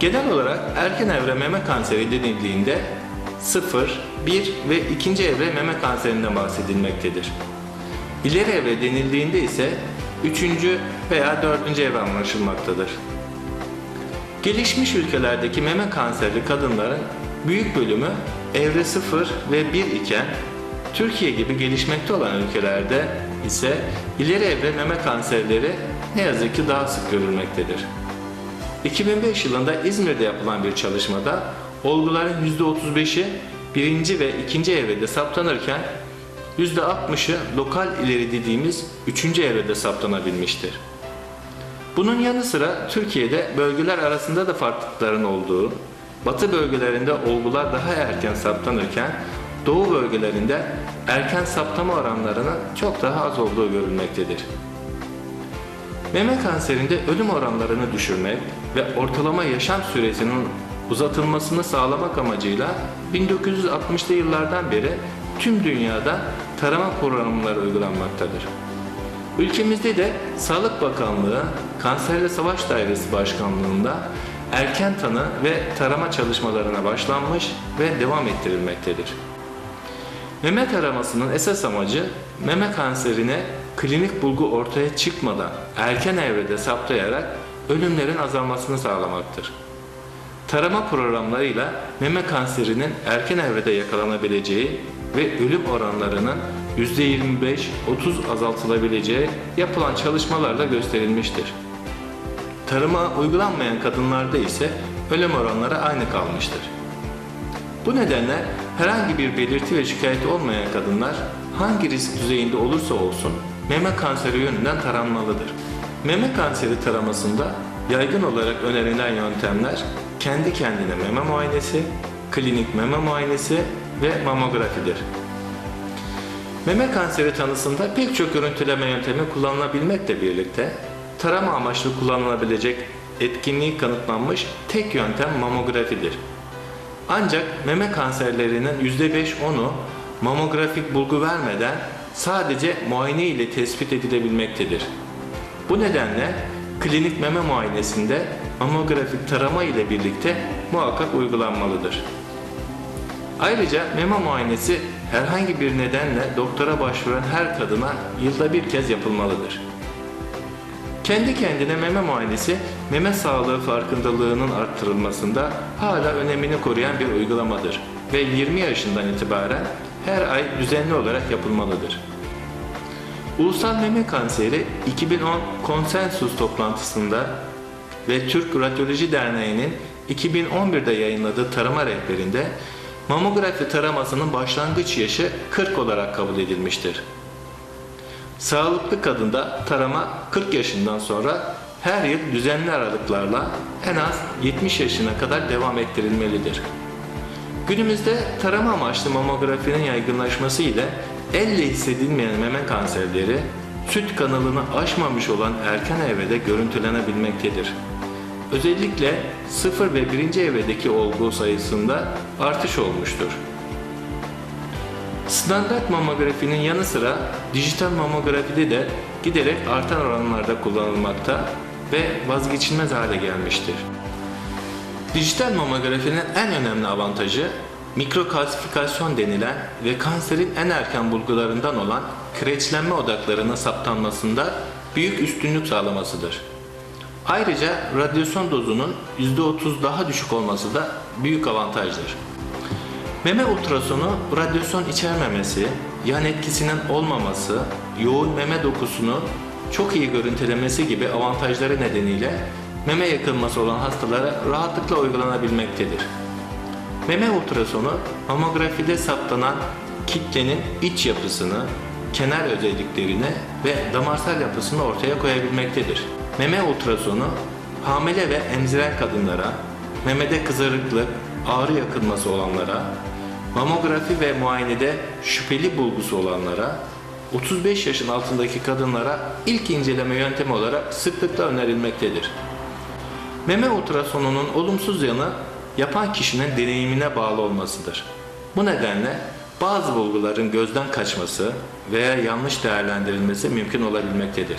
Genel olarak erken evre meme kanseri denildiğinde 0, 1 ve 2. evre meme kanserinden bahsedilmektedir. İleri evre denildiğinde ise 3. veya 4. evre anlaşılmaktadır. Gelişmiş ülkelerdeki meme kanserli kadınların büyük bölümü evre 0 ve 1 iken Türkiye gibi gelişmekte olan ülkelerde ise ileri evre meme kanserleri ne yazık ki daha sık görülmektedir. 2005 yılında İzmir'de yapılan bir çalışmada olguların %35'i birinci ve ikinci evrede saptanırken %60'ı lokal ileri dediğimiz üçüncü evrede saptanabilmiştir. Bunun yanı sıra Türkiye'de bölgeler arasında da farklılıkların olduğu, batı bölgelerinde olgular daha erken saptanırken doğu bölgelerinde erken saptama oranlarının çok daha az olduğu görülmektedir. Meme kanserinde ölüm oranlarını düşürmek ve ortalama yaşam süresinin uzatılmasını sağlamak amacıyla 1960'lı yıllardan beri tüm dünyada tarama programları uygulanmaktadır. Ülkemizde de Sağlık Bakanlığı Kanserle Savaş Dairesi Başkanlığında erken tanı ve tarama çalışmalarına başlanmış ve devam ettirilmektedir. Meme taramasının esas amacı meme kanserine klinik bulgu ortaya çıkmadan erken evrede saptayarak ölümlerin azalmasını sağlamaktır. Tarama programlarıyla meme kanserinin erken evrede yakalanabileceği ve ölüm oranlarının %25-30 azaltılabileceği yapılan çalışmalarla gösterilmiştir. Tarıma uygulanmayan kadınlarda ise ölüm oranları aynı kalmıştır. Bu nedenle herhangi bir belirti ve şikayet olmayan kadınlar hangi risk düzeyinde olursa olsun meme kanseri yönünden taranmalıdır. Meme kanseri taramasında yaygın olarak önerilen yöntemler kendi kendine meme muayenesi, klinik meme muayenesi ve mamografidir. Meme kanseri tanısında pek çok görüntüleme yöntemi kullanılabilmekle birlikte tarama amaçlı kullanılabilecek etkinliği kanıtlanmış tek yöntem mamografidir. Ancak meme kanserlerinin %5-10'u mamografik bulgu vermeden sadece muayene ile tespit edilebilmektedir. Bu nedenle klinik meme muayenesinde mamografik tarama ile birlikte muhakkak uygulanmalıdır. Ayrıca meme muayenesi herhangi bir nedenle doktora başvuran her kadına yılda bir kez yapılmalıdır. Kendi kendine meme muayenesi meme sağlığı farkındalığının arttırılmasında hala önemini koruyan bir uygulamadır ve 20 yaşından itibaren her ay düzenli olarak yapılmalıdır. Ulusal Meme Kanseri 2010 konsensus toplantısında ve Türk Radyoloji Derneği'nin 2011'de yayınladığı tarama rehberinde mamografi taramasının başlangıç yaşı 40 olarak kabul edilmiştir. Sağlıklı kadında tarama 40 yaşından sonra her yıl düzenli aralıklarla en az 70 yaşına kadar devam ettirilmelidir. Günümüzde tarama amaçlı mamografinin yaygınlaşması ile elle hissedilmeyen meme kanserleri süt kanalını aşmamış olan erken evrede görüntülenebilmektedir. Özellikle 0 ve 1. evredeki olgu sayısında artış olmuştur. Standart mamografinin yanı sıra dijital mamografide de giderek artan oranlarda kullanılmakta ve vazgeçilmez hale gelmiştir. Dijital mamografinin en önemli avantajı mikrokalsifikasyon denilen ve kanserin en erken bulgularından olan kireçlenme odaklarının saptanmasında büyük üstünlük sağlamasıdır. Ayrıca radyasyon dozunun %30 daha düşük olması da büyük avantajdır. Meme ultrasonu radyasyon içermemesi, yan etkisinin olmaması, yoğun meme dokusunu çok iyi görüntülemesi gibi avantajları nedeniyle meme yakılması olan hastalara rahatlıkla uygulanabilmektedir. Meme ultrasonu mamografide saptanan kitlenin iç yapısını, kenar özelliklerini ve damarsal yapısını ortaya koyabilmektedir. Meme ultrasonu hamile ve emziren kadınlara, memede kızarıklık, ağrı yakınması olanlara, mamografi ve muayenede şüpheli bulgusu olanlara, 35 yaşın altındaki kadınlara ilk inceleme yöntemi olarak sıklıkla önerilmektedir. Meme ultrasonunun olumsuz yanı yapan kişinin deneyimine bağlı olmasıdır. Bu nedenle bazı bulguların gözden kaçması veya yanlış değerlendirilmesi mümkün olabilmektedir.